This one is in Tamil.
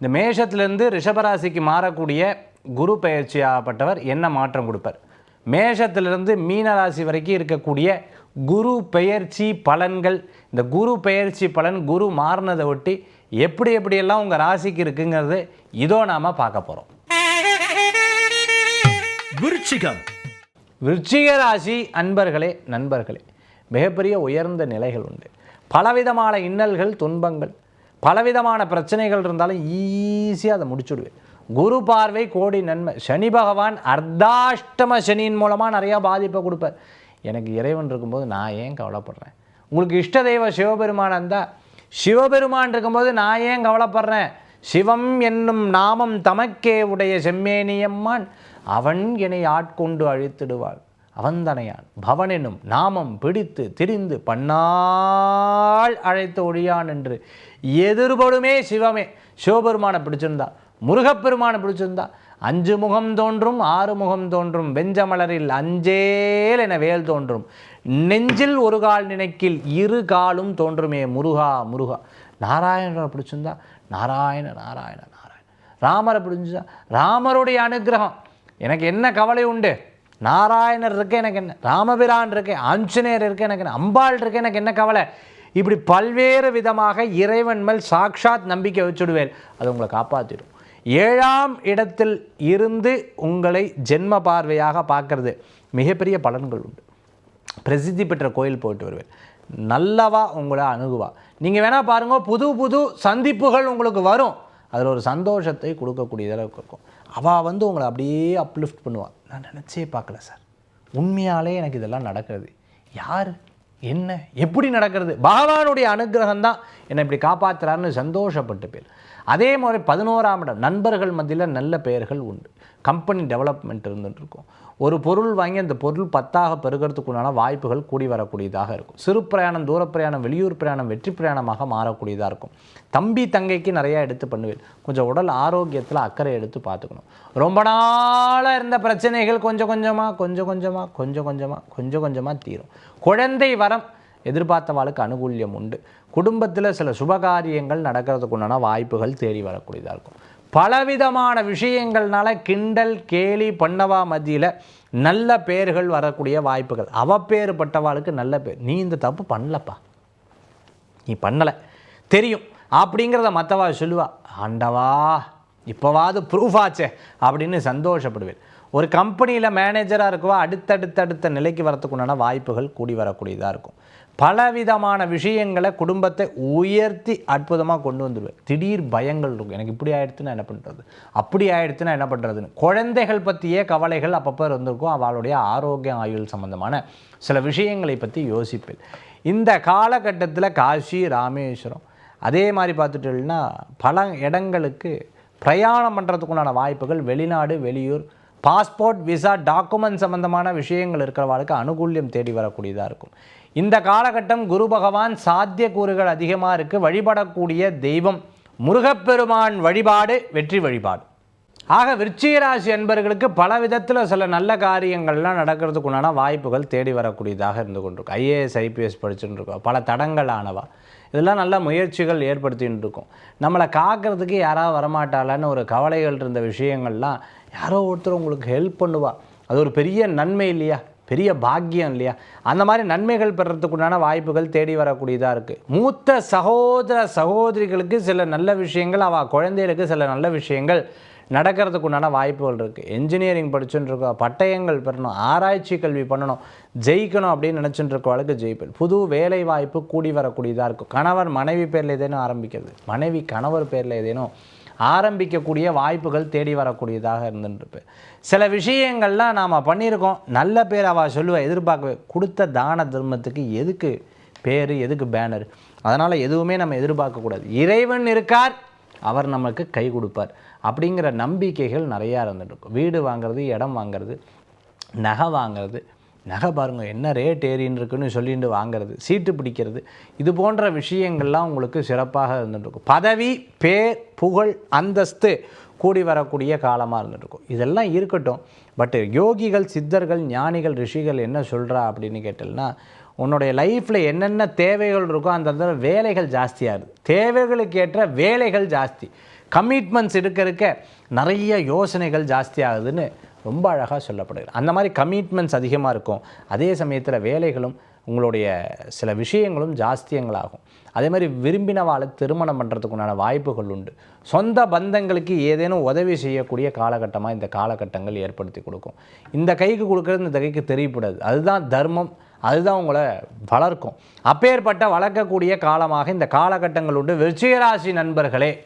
இந்த மேஷத்திலிருந்து ரிஷபராசிக்கு மாறக்கூடிய குரு பெயர்ச்சி ஆகப்பட்டவர் என்ன மாற்றம் கொடுப்பார்? மேஷத்திலிருந்து மீன ராசி வரைக்கும் இருக்கக்கூடிய குரு பெயர்ச்சி பலன்கள் இந்த குரு பெயர்ச்சி பலன் குரு மாறினதை ஒட்டி எப்படி எப்படியெல்லாம் உங்கள் ராசிக்கு இருக்குங்கிறது இதோ நாம் பார்க்க போகிறோம் விருச்சிகம். விருச்சிக ராசி அன்பர்களே நண்பர்களே மிகப்பெரிய உயர்ந்த நிலைகள் உண்டு. பலவிதமான இன்னல்கள் துன்பங்கள் பலவிதமான பிரச்சனைகள் இருந்தாலும் ஈஸியாக அதை முடிச்சுடுவேன். குரு பார்வை கோடி நன்மை. சனி பகவான் அர்த்தாஷ்டம சனியின் மூலமாக நிறையா பாதிப்பை கொடுப்பார். எனக்கு இறைவன் இருக்கும்போது நான் ஏன் கவலைப்படுறேன்? உங்களுக்கு இஷ்ட தெய்வ சிவபெருமான் இருந்தால் சிவபெருமான் இருக்கும்போது நான் ஏன் கவலைப்படுறேன்? சிவம் என்னும் நாமம் தமக்கே உடைய செம்மேனியம்மான் அவன் என்னை ஆட்கொண்டு அழித்திடுவாள். அவந்தனையான் பவனெனும் நாமம் பிடித்து திரிந்து பண்ணால் அழைத்து ஒழியான் என்று எதிர்படுமே சிவமே. சிவபெருமானை பிடிச்சிருந்தா முருகப்பெருமானை பிடிச்சிருந்தா அஞ்சு முகம் தோன்றும் ஆறு முகம் தோன்றும் வெஞ்சமலரில் அஞ்சேல் என வேல் தோன்றும். நெஞ்சில் ஒரு கால் நினைக்கில் இரு காலும் தோன்றுமே முருகா முருகா. நாராயணரை பிடிச்சிருந்தா நாராயண நாராயண நாராயண. ராமரை பிடிச்சிருந்தா ராமருடைய அனுகிரகம். எனக்கு என்ன கவலை உண்டு? நாராயணர் இருக்க எனக்கு என்ன? ராமபிரான் இருக்க ஆஞ்சநேயர் இருக்க எனக்கு என்ன? அம்பாள் இருக்க எனக்கு என்ன கவலை? இப்படி பல்வேறு விதமாக இறைவன் மேல் சாக்ஷாத் நம்பிக்கை வச்சுடுவேன். அது உங்களை காப்பாற்றிடும் ஏழாம் இடத்தில் இருந்து உங்களை ஜென்ம பார்வையாக பார்க்கறது மிகப்பெரிய பலன்கள் உண்டு. பிரசித்தி பெற்ற கோயில் போயிட்டு வருவேன். நல்லவா உங்களை அணுகுவா. நீங்கள் வேணால் பாருங்கள் புது புது சந்திப்புகள் உங்களுக்கு வரும். அதில் ஒரு சந்தோஷத்தை கொடுக்கக்கூடிய அளவுக்கு இருக்கும். அவள் வந்து உங்களை அப்படியே அப்லிஃப்ட் பண்ணுவாள் நான் நினச்சே பார்க்கல சார். உண்மையாலே எனக்கு இதெல்லாம் நடக்கிறது. யார்? என்ன? எப்படி நடக்கிறது? பகவானுடைய அனுகிரகம் தான் என்னை இப்படி காப்பாற்றுறாருன்னு சந்தோஷப்பட்டு பேர் அதே மாதிரி பதினோராம் இடம் நண்பர்கள் மத்தியில் நல்ல பெயர்கள் உண்டு. கம்பெனி டெவலப்மெண்ட் இருந்துட்டுருக்கும். ஒரு பொருள் வாங்கி அந்த பொருள் பத்தாக பெருகிறதுக்குண்டான வாய்ப்புகள் கூடி வரக்கூடியதாக இருக்கும். சிறு பிரயாணம் தூர பிரயாணம் வெளியூர் பிரயாணம் வெற்றி பிரயாணமாக மாறக்கூடியதாக இருக்கும். தம்பி தங்கைக்கு நிறையா எடுத்து பண்ணுவேன். கொஞ்சம் உடல் ஆரோக்கியத்தில் அக்கறை எடுத்து பார்த்துக்கணும். ரொம்ப நாளாக இருந்த பிரச்சனைகள் கொஞ்சம் கொஞ்சமாக கொஞ்சம் கொஞ்சமாக கொஞ்சம் கொஞ்சமாக கொஞ்சம் கொஞ்சமாக தீரும். குழந்தை வரம் எதிர்பார்த்தவாளுக்கு அனுகூல்யம் உண்டு. குடும்பத்தில் சில சுபகாரியங்கள் நடக்கிறதுக்குண்டான வாய்ப்புகள் தேடி வரக்கூடியதாக இருக்கும். பலவிதமான விஷயங்கள்னால கிண்டல் கேலி பண்ணவா மத்தியில் நல்ல பேர்கள் வரக்கூடிய வாய்ப்புகள். அவப்பேறுபட்டவாளுக்கு நல்ல பேர். நீ இந்த தப்பு பண்ணலப்பா. நீ பண்ணலை. தெரியும். அப்படிங்கிறத மற்றவா சொல்லுவா. ஆண்டவா இப்போவாது ப்ரூஃப் ஆச்சே அப்படின்னு சந்தோஷப்படுவேன். ஒரு கம்பெனியில் மேனேஜராக இருக்கவா அடுத்தடுத்த அடுத்த நிலைக்கு வரத்துக்குண்டான வாய்ப்புகள் கூடி வரக்கூடியதாக இருக்கும். பலவிதமான விஷயங்களை குடும்பத்தை உயர்த்தி அற்புதமாக கொண்டு வந்துடுவேன் திடீர் பயங்கள் இருக்கும். எனக்கு இப்படி ஆயிடுச்சுன்னா என்ன பண்ணுறது அப்படி ஆயிடுச்சுன்னா என்ன பண்ணுறதுன்னு குழந்தைகள் பற்றியே கவலைகள் அப்பப்போ இருந்திருக்கும். அவளுடைய ஆரோக்கியம் ஆயுள் சம்பந்தமான சில விஷயங்களை பற்றி யோசிப்பேன். இந்த காலகட்டத்தில் காசி ராமேஸ்வரம் அதே மாதிரி பார்த்துட்டோம்னா பல இடங்களுக்கு பிரயாணம் பண்ணுறதுக்குண்டான வாய்ப்புகள் வெளிநாடு வெளியூர் பாஸ்போர்ட் விசா டாக்குமெண்ட் சம்பந்தமான விஷயங்கள் இருக்கிறவாளுக்கு அனுகூல்யம் தேடி வரக்கூடியதாக இருக்கும். இந்த காலகட்டம் குரு பகவான் சாத்தியக்கூறுகள் அதிகமாக இருக்குது வழிபடக்கூடிய தெய்வம். முருகப்பெருமான் வழிபாடு வெற்றி வழிபாடு. ஆக விருச்சிகராசி என்பர்களுக்கு பல விதத்தில் சில நல்ல காரியங்கள்லாம் நடக்கிறதுக்குண்டான வாய்ப்புகள் தேடி வரக்கூடியதாக இருந்து கொண்டிருக்கும். ஐஏஎஸ் ஐபிஎஸ் படிச்சுட்டு இருக்கோம். பல தடங்கள் ஆனவா. இதெல்லாம் நல்ல முயற்சிகள் ஏற்படுத்தின்னு இருக்கும். நம்மளை காக்கிறதுக்கு யாராவது வரமாட்டாளான்னு ஒரு கவலைகள் இருந்த விஷயங்கள்லாம் யாரோ ஒருத்தர் உங்களுக்கு ஹெல்ப் பண்ணுவா. அது ஒரு பெரிய நன்மை இல்லையா? பெரிய பாக்கியம் இல்லையா? அந்த மாதிரி நன்மைகள் பெறத்துக்குண்டான வாய்ப்புகள் தேடி வரக்கூடியதாக இருக்குது மூத்த சகோதர சகோதரிகளுக்கு சில நல்ல விஷயங்கள் அவள் குழந்தைகளுக்கு சில நல்ல விஷயங்கள் நடக்கிறதுக்கு உண்டான வாய்ப்புகள் இருக்குது என்ஜினியரிங் படிச்சுட்டு இருக்கோம் பட்டயங்கள் பெறணும் ஆராய்ச்சி கல்வி பண்ணணும் ஜெயிக்கணும் அப்படின்னு நினச்சிட்டு இருக்கவளுக்கு ஜெயிப்பேன் புது வேலை வாய்ப்பு கூடி வரக்கூடியதாக இருக்கும் கணவர் மனைவி பேரில் ஏதேனும் ஆரம்பிக்கிறது. மனைவி கணவர் பேரில் ஏதேனும் ஆரம்பிக்கக்கூடிய வாய்ப்புகள் தேடி வரக்கூடியதாக இருந்துருக்கு சில விஷயங்கள்லாம் நாம் பண்ணியிருக்கோம். நல்ல பேர் அவள் சொல்லுவேன் எதிர்பார்க்கவே. கொடுத்த தான தர்மத்துக்கு எதுக்கு பேர் எதுக்கு பேனர் அதனால் எதுவுமே நம்ம எதிர்பார்க்கக்கூடாது இறைவன் இருக்கார் அவர் நமக்கு கை கொடுப்பார். அப்படிங்கிற நம்பிக்கைகள் நிறையா இருந்துட்டு இருக்கும் வீடு வாங்குறது இடம் வாங்குறது நகை வாங்குறது நகை பாருங்கள் என்ன ரேட் ஏறின்னு இருக்குன்னு சொல்லிட்டு வாங்குறது சீட்டு பிடிக்கிறது இது போன்ற விஷயங்கள்லாம் உங்களுக்கு சிறப்பாக இருந்துட்டுருக்கும். பதவி பேர் புகழ் அந்தஸ்து கூடி வரக்கூடிய காலமாக இருந்துட்டுருக்கும். இதெல்லாம் இருக்கட்டும் பட் யோகிகள் சித்தர்கள் ஞானிகள் ரிஷிகள் என்ன சொல்கிறா அப்படின்னு கேட்டீங்கன்னா உன்னுடைய லைஃப்பில் என்னென்ன தேவைகள் இருக்கோ அந்த வேலைகள் ஜாஸ்தியாகுது தேவைகளுக்கு ஏற்ற வேலைகள் ஜாஸ்தி. கமிட்மெண்ட்ஸ் இருக்க இருக்க நிறைய யோசனைகள் ஜாஸ்தி ஆகுதுன்னு ரொம்ப அழகாக சொல்லப்படுகிறது. அந்த மாதிரி கமிட்மெண்ட்ஸ் அதிகமாக இருக்கும். அதே சமயத்தில் வேலைகளும் உங்களுடைய சில விஷயங்களும் ஜாஸ்தியங்களாகும். அதே மாதிரி விரும்பினவாளை திருமணம் பண்ணுறதுக்குண்டான வாய்ப்புகள் உண்டு. சொந்த பந்தங்களுக்கு ஏதேனும் உதவி செய்யக்கூடிய காலகட்டமாக இந்த காலகட்டங்கள் ஏற்படுத்தி கொடுக்கும். இந்த கைக்கு கொடுக்குறது இந்த கைக்கு தெரியப்படாது. அதுதான் தர்மம். அதுதான் உங்களை வளர்க்கும். அப்பேற்பட்ட வளர்க்கக்கூடிய காலமாக இந்த காலகட்டங்கள் உண்டு. விருச்சிகராசி நண்பர்களே